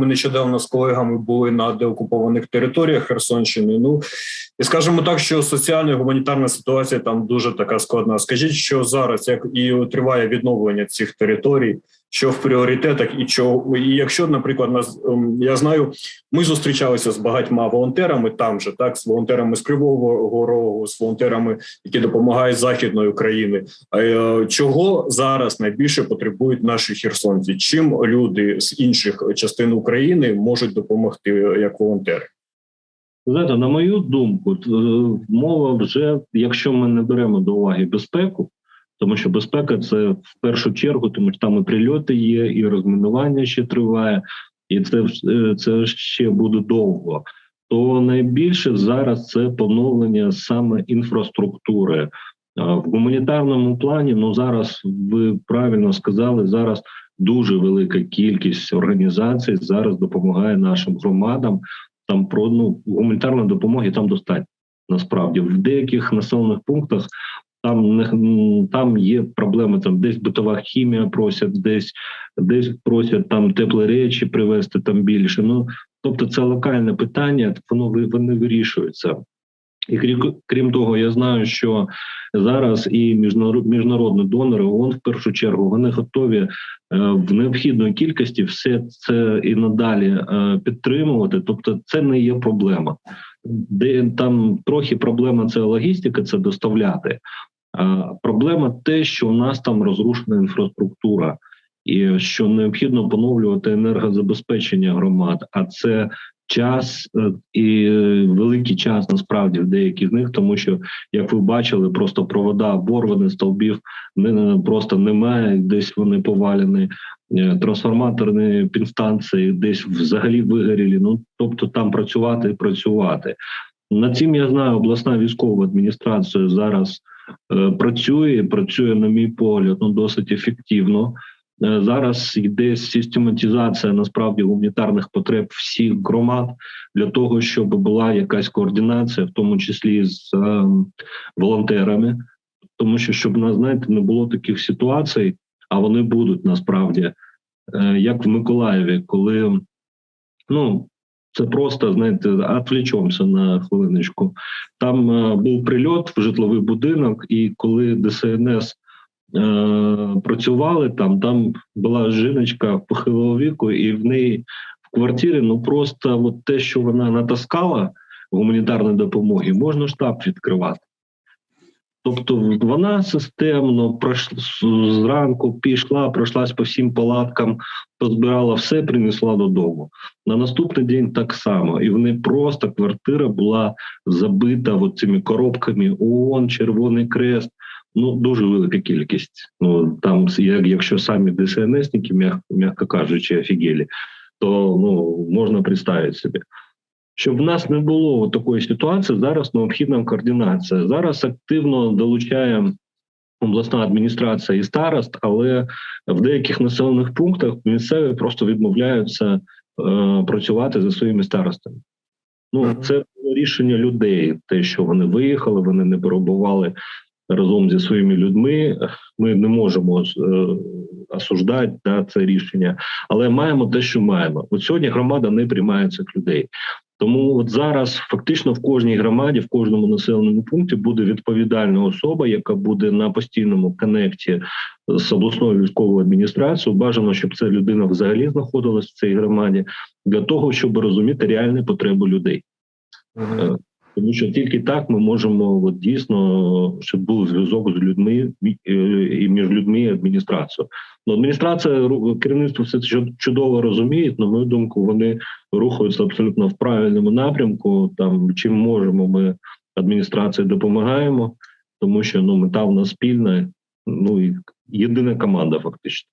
ми нещодавно з колегами були на деокупованих територіях Херсонщини. Ну і скажімо так, що соціальна і гуманітарна ситуація там дуже така складна. Скажіть, що зараз як і триває відновлення цих територій, що в пріоритетах, і що і якщо, наприклад, нас ем, я знаю, ми зустрічалися з багатьма волонтерами там же, так з волонтерами з Кривого Рогу, з волонтерами, які допомагають західної України. Е, чого зараз найбільше потребують наші херсонці? Чим люди з інших частин України можуть допомогти як волонтери? Знаєте, на мою думку, е, мова вже, якщо ми не беремо до уваги безпеку, тому що безпека це в першу чергу, тому що там і прильоти є, і розмінування ще триває, і це е, це ще буде довго. То найбільше зараз це поновлення саме інфраструктури в гуманітарному плані. Ну зараз ви правильно сказали, зараз дуже велика кількість організацій зараз допомагає нашим громадам. Там про ну гуманітарної допомоги там достатньо насправді в деяких населених пунктах там не там є проблеми. Там десь битова хімія просять, десь десь просять там теплі речі привезти там більше. Ну тобто, це локальне питання, воно вони вирішуються. І крім того, я знаю, що зараз і міжнародні донори ООН в першу чергу вони готові е, в необхідної кількості все це і надалі е, підтримувати. Тобто, це не є проблема. Де там трохи проблема це логістика, це доставляти. Проблема те, що у нас там розрушена інфраструктура, і що необхідно поновлювати енергозабезпечення громад. А це час е, і великий час насправді в деяких з них, тому що як ви бачили, просто провода оборвані, стовбів не просто немає. Десь вони повалені. Е, трансформаторні підстанції десь взагалі вигорілі. Ну тобто там працювати і працювати. Над цим я знаю, обласна військова адміністрація зараз е, працює. Працює, на мій погляд, ну досить ефективно. Е, зараз йде систематизація насправді гуманітарних потреб всіх громад для того, щоб була якась координація, в тому числі з е, волонтерами, тому що щоб нас знаєте, не було таких ситуацій, а вони будуть насправді, е, як в Миколаєві, коли ну це просто знаєте, отвлечемося на хвилиночку. Там е, був прильот в житловий будинок, і коли ДСНС працювали там, там була жіночка похилого віку, і в неї в квартирі ну просто от те, що вона натаскала гуманітарної допомоги, можна штаб відкривати. Тобто вона системно пройшла зранку, пішла, пройшлась по всім палаткам, позбирала все, принесла додому. На наступний день так само, і вони просто квартира була забита от цими коробками ООН, Червоний Крест. Ну дуже велика кількість. Ну там, як якщо самі ДСНСники, м'яко кажучи, офігелі, то ну можна представити собі. Щоб в нас не було такої ситуації, зараз необхідна координація. Зараз активно долучає обласна адміністрація і старост, але в деяких населених пунктах місцеві просто відмовляються е, працювати за своїми старостами. Ну це було рішення людей, те, що вони виїхали, вони не перебували разом зі своїми людьми. Ми не можемо е, осуждати да, це рішення, але маємо те, що маємо. От сьогодні громада не приймає цих людей. Тому от зараз фактично в кожній громаді, в кожному населеному пункті буде відповідальна особа, яка буде на постійному коннекті з обласною військовою адміністрацією. Бажано, щоб ця людина взагалі знаходилась в цій громаді, для того, щоб розуміти реальні потреби людей. Угу. Тому що тільки так ми можемо от, дійсно, щоб був зв'язок з людьми е, і між людьми і адміністрацією. Ну, адміністрація керівництво все це чудово розуміє. На мою думку, вони рухаються абсолютно в правильному напрямку. Там чим можемо, ми адміністрації допомагаємо, тому що ну мета в нас спільна. Ну і єдина команда, фактично.